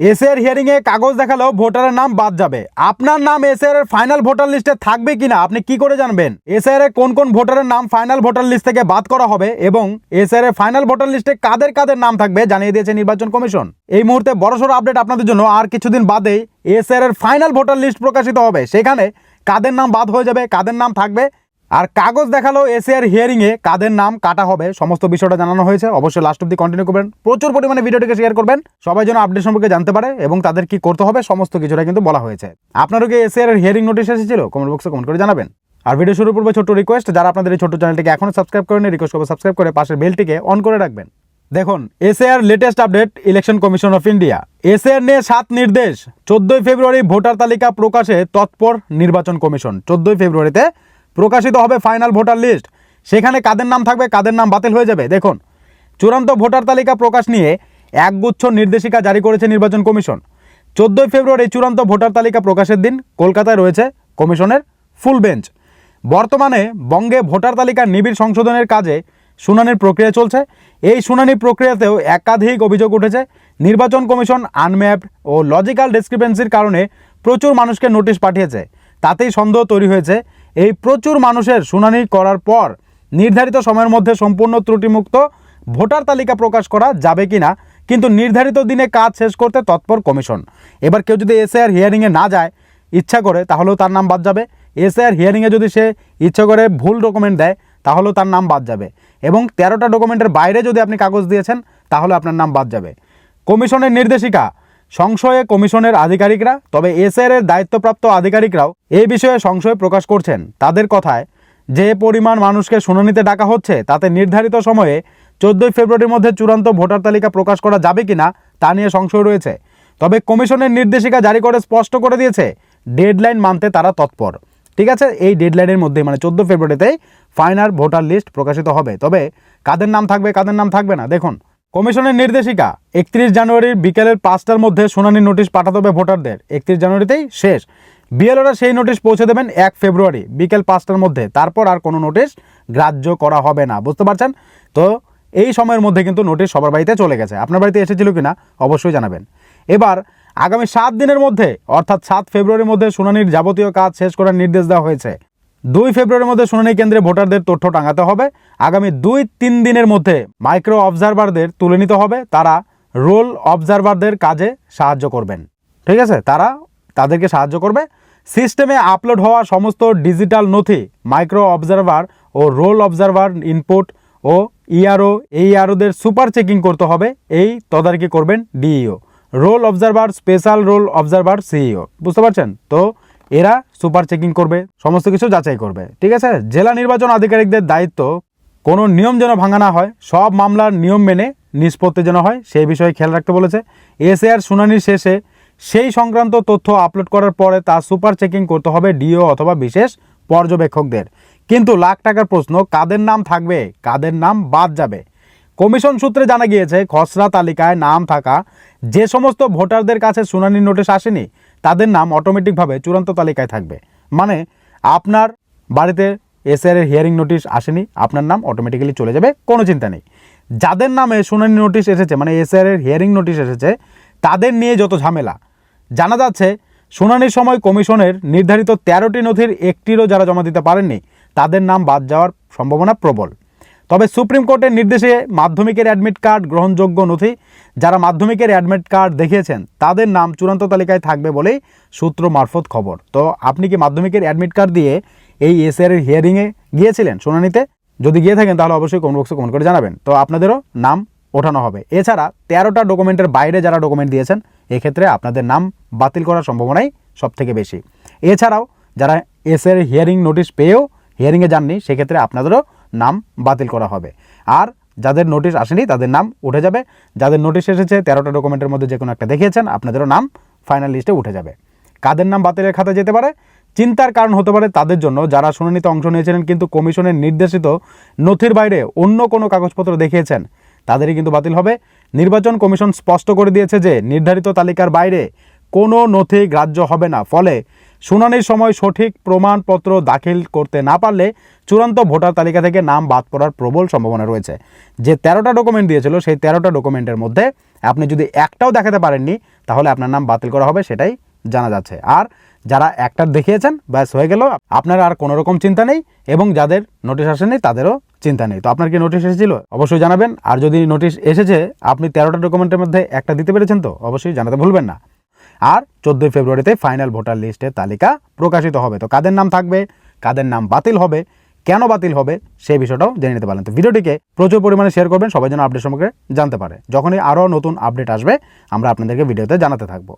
এসএর hearing এ কাগজ দেখালেও ভোটারের নাম বাদ যাবে। আপনার নাম এসএর এর ফাইনাল ভোটার লিস্টে থাকবে কিনা, আপনি কি করে জানবেন? এসআর এর কোন কোন ভোটারের নাম ফাইনাল ভোটার লিস্ট থেকে বাদ করা হবে এবং এসআর এর ফাইনাল ভোটার লিস্টে কাদের কাদের নাম থাকবে জানিয়ে দিয়েছে নির্বাচন কমিশন। এই মুহূর্তে বড়সড় আপডেট আপনাদের জন্য, আর কিছুদিন বাদেই এসআর এর ফাইনাল ভোটার লিস্ট প্রকাশিত হবে। সেখানে কাদের নাম বাদ হয়ে যাবে, কাদের নাম থাকবে আর কাগজ দেখাল এসিআর হিয়ারিং এ কাদের নাম, কাটা হবে, সমস্ত বিষয়টা জানানো হয়েছে। অবশ্যই লাস্ট অব্দি কন্টিনিউ করবেন। প্রচুর পরিমাণে ভিডিওটিকে শেয়ার করবেন। সবাই যেন আপডেট সম্পর্কে জানতে পারে এবং তাদের কি করতে হবে, সমস্ত কিছুটা কিন্তু বলা হয়েছে। আপনারও কি এসিআর হিয়ারিং নোটিশ এসেছিল? কমেন্ট বক্সে কমেন্ট করে জানাবেন। আর ভিডিও শুরু পূর্বে ছোট্ট রিকোয়েস্ট যারা আপনাদের এই ছোট্ট চ্যানেলটিকে এখনও সাবস্ক্রাইব করেন রিকোয়েস্ট করবে সাবস্ক্রাইব করে পাশের বেলটিকে অন করে রাখবেন। দেখুন SIR latest update election commission of India SIR নিয়ে সাত নির্দেশ। চোদ্দই ফেব্রুয়ারি ভোটার তালিকা প্রকাশে তৎপর নির্বাচন কমিশন চোদ্দই ফেব্রুয়ারিতে প্রকাশিত হবে ফাইনাল ভোটার লিস্ট। সেখানে কাদের নাম থাকবে, কাদের নাম বাতিল হয়ে যাবে? দেখুন, চূড়ান্ত ভোটার তালিকা প্রকাশ নিয়ে একগুচ্ছ নির্দেশিকা জারি করেছে নির্বাচন কমিশন। চোদ্দই ফেব্রুয়ারি চূড়ান্ত ভোটার তালিকা প্রকাশের দিন কলকাতায় রয়েছে কমিশনের ফুল বেঞ্চ। বর্তমানে বঙ্গে ভোটার তালিকা নিবিড় সংশোধনের কাজে শুনানির প্রক্রিয়া চলছে। এই শুনানি প্রক্রিয়াতেও একাধিক অভিযোগ উঠেছে। নির্বাচন কমিশন আনম্যাপড ও লজিক্যাল ডিসক্রিপেন্সির কারণে প্রচুর মানুষকে নোটিশ পাঠিয়েছে। তাতেই সন্দেহ তৈরি হয়েছে এই প্রচুর মানুষের শুনানি করার পর নির্ধারিত সময়ের মধ্যে সম্পূর্ণ ত্রুটিমুক্ত ভোটার তালিকা প্রকাশ করা যাবে কি না কিন্তু নির্ধারিত দিনে কাজ শেষ করতে তৎপর কমিশন। এবার কেউ যদি এসআর হিয়ারিংয়ে না যায়, ইচ্ছা করে, তাহলেও তার নাম বাদ যাবে। এসআর হিয়ারিংয়ে যদি সে ইচ্ছা করে ভুল ডকুমেন্ট দেয়, তাহলেও তার নাম বাদ যাবে। এবং তেরোটা ডকুমেন্টের বাইরে যদি আপনি কাগজ দিয়েছেন, তাহলে আপনার নাম বাদ যাবে। কমিশনের নির্দেশিকা সংশয়ে কমিশনের আধিকারিকরা, তবে এসআর এর দায়িত্বপ্রাপ্ত আধিকারিকরাও এ বিষয়ে সংশয় প্রকাশ করছেন। তাদের কথায়, যে পরিমাণ মানুষকে শুনানিতে ডাকা হচ্ছে, তাতে নির্ধারিত সময়ে চোদ্দোই ফেব্রুয়ারির মধ্যে চূড়ান্ত ভোটার তালিকা প্রকাশ করা যাবে কিনা, তা নিয়ে সংশয় রয়েছে। তবে কমিশনের নির্দেশিকা জারি করে স্পষ্ট করে দিয়েছে, ডেডলাইন মানতে তারা তৎপর। ঠিক আছে, এই ডেডলাইনের মধ্যে মানে চোদ্দ ফেব্রুয়ারিতেই ফাইনাল ভোটার লিস্ট প্রকাশিত হবে। তবে কাদের নাম থাকবে, কাদের নাম থাকবে না, দেখুন। কমিশনের নির্দেশিকা, একত্রিশ জানুয়ারির বিকেলের পাঁচটার মধ্যে শুনানি নোটিশ পাঠাতে হবে ভোটারদের। একত্রিশ জানুয়ারিতেই শেষ। বিএলওরা সেই নোটিশ পৌঁছে দেবেন এক ফেব্রুয়ারি, বিকেল পাঁচটার মধ্যে। তারপর আর কোনো নোটিশ গ্রাহ্য করা হবে না। বুঝতে পারছেন? তো এই সময়ের মধ্যে কিন্তু নোটিশ সবার বাড়িতে চলে গেছে। আপনার বাড়িতে এসেছিল কি না অবশ্যই জানাবেন। এবার আগামী সাত দিনের মধ্যে, অর্থাৎ সাত ফেব্রুয়ারির মধ্যে শুনানির যাবতীয় কাজ শেষ করার নির্দেশ দেওয়া হয়েছে। দুই ফেব্রুয়ারির মধ্যে শুনানি কেন্দ্রে ভোটারদের তথ্য টাঙাতে হবে। আগামী দুই, তিন দিনের মধ্যে মাইক্রো অবজারভারদের তুলে নিতে হবে। তারা রোল অবজারভারদের কাজে সাহায্য করবেন। ঠিক আছে? তারা তাদেরকে সাহায্য করবে। সিস্টেমে আপলোড হওয়া সমস্ত ডিজিটাল নথি, মাইক্রো অবজারভার ও রোল অবজারভার ইনপুট ও ইআরও, এই আরওদের সুপার চেকিং করতে হবে। এই তদারকি করবেন DEO. Roll observer, special roll observer CEO. বুঝতে পারছেন? তো এরা সুপার চেকিং করবে, সমস্ত কিছু যাচাই করবে। ঠিক আছে? জেলা নির্বাচন আধিকারিকদের দায়িত্ব, কোনো নিয়ম যেন ভাঙা না হয়, সব মামলার নিয়ম মেনে নিষ্পত্তি যেন হয়, সেই বিষয়ে খেয়াল রাখতে বলেছে। এসএআর শুনানির শেষে সেই সংক্রান্ত তথ্য আপলোড করার পরে তা সুপার চেকিং করতে হবে ডিও অথবা বিশেষ পর্যবেক্ষকদের। কিন্তু লাখ টাকার প্রশ্ন, কাদের নাম থাকবে? কাদের নাম বাদ যাবে? কমিশন সূত্রে জানা গিয়েছে, খসড়া তালিকায় নাম থাকা যে সমস্ত ভোটারদের কাছে শুনানি নোটিশ আসেনি তাদের নাম অটোমেটিকভাবে চূড়ান্ত তালিকায় থাকবে। মানে আপনার বাড়িতে এসআর এর হিয়ারিং নোটিশ আসেনি, আপনার নাম অটোমেটিক্যালি চলে যাবে, কোনো চিন্তা নেই। যাদের নামে শুনানি নোটিশ এসেছে মানে এসআর এর হিয়ারিং নোটিশ এসেছে, তাদের নিয়ে যত ঝামেলা। জানা যাচ্ছে, শুনানির সময় কমিশনের নির্ধারিত তেরোটি নথির একটিরও যারা জমা দিতে পারেননি, তাদের নাম বাদ যাওয়ার সম্ভাবনা প্রবল। তবে সুপ্রিম কোর্টের নির্দেশে মাধ্যমিকের অ্যাডমিট কার্ড গ্রহণযোগ্য নথি যারা মাধ্যমিকের অ্যাডমিট কার্ড দেখিয়েছেন, তাদের নাম চূড়ান্ত তালিকায় থাকবে বলেই সূত্র মারফত খবর। তো আপনি কি মাধ্যমিকের অ্যাডমিট কার্ড দিয়ে এই এসআর হিয়ারিংয়ে গিয়েছিলেন শুনানিতে? যদি গিয়ে থাকেন, তাহলে অবশ্যই কমেন্ট বক্সে কমেন্ট করে জানাবেন। তো আপনাদেরও নাম ওঠানো হবে। এছাড়া তেরোটা ডকুমেন্টের বাইরে যারা ডকুমেন্ট দিয়েছেন, এক্ষেত্রে আপনাদের নাম বাতিল করার সম্ভাবনাই সব থেকে বেশি। এছাড়াও যারা এসের হিয়ারিং নোটিশ পেয়েও হিয়ারিংয়ে যাননি, সেক্ষেত্রে আপনাদেরও নাম বাতিল করা হবে। আর যাদের নোটিশ আসেনি, তাদের নাম উঠে যাবে। যাদের নোটিশ এসেছে, তেরোটা ডকুমেন্টের মধ্যে যে কোনো একটা দেখিয়েছেন, আপনাদেরও নাম ফাইনাল লিস্টে উঠে যাবে। কাদের নাম বাতিলের খাতায় যেতে পারে? চিন্তার কারণ হতে পারে তাদের জন্য। যারা শুনানিতে অংশ নিয়েছিলেন, কিন্তু কমিশনের নির্দেশিত নথির বাইরে অন্য কোনো কাগজপত্র দেখিয়েছেন, তাদেরই কিন্তু বাতিল হবে। নির্বাচন কমিশন স্পষ্ট করে দিয়েছে যে, নির্ধারিত তালিকার বাইরে কোনো নথি গ্রাহ্য হবে না। ফলে শুনানির সময় সঠিক প্রমাণপত্র দাখিল করতে না পারলে চূড়ান্ত ভোটার তালিকা থেকে নাম বাদ পড়ার প্রবল সম্ভাবনা রয়েছে। যে তেরোটা ডকুমেন্ট দিয়েছিল, সেই তেরোটা ডকুমেন্টের মধ্যে আপনি যদি একটাও দেখাতে পারেননি, তাহলে আপনার নাম বাতিল করা হবে, সেটাই জানা যাচ্ছে। আর যারা একটা দেখিয়েছেন, ব্যাস হয়ে গেল। আপনার আর কোনো রকম চিন্তা নেই, এবং যাদের নোটিশ আসেনি তাদেরও চিন্তা নেই। তো আপনার কি নোটিশ এসেছিল? অবশ্যই জানাবেন। আর যদি নোটিশ এসেছে, আপনি তেরোটা ডকুমেন্টের মধ্যে একটা দিতে পেরেছেন তো, অবশ্যই জানাতে ভুলবেন না। আর চোদ্দোই ফেব্রুয়ারিতে ফাইনাল ভোটার লিস্টের তালিকা প্রকাশিত হবে। তো কাদের নাম থাকবে, কাদের নাম বাতিল হবে, কেন বাতিল হবে সেই বিষয়টাও জেনে নিতে পারেন। তো ভিডিওটিকে প্রচুর পরিমাণে শেয়ার করবেন, সবাই যেন আপডেট সম্পর্কে জানতে পারে। যখনই আরও নতুন আপডেট আসবে, আমরা আপনাদেরকে ভিডিওতে জানাতে থাকব।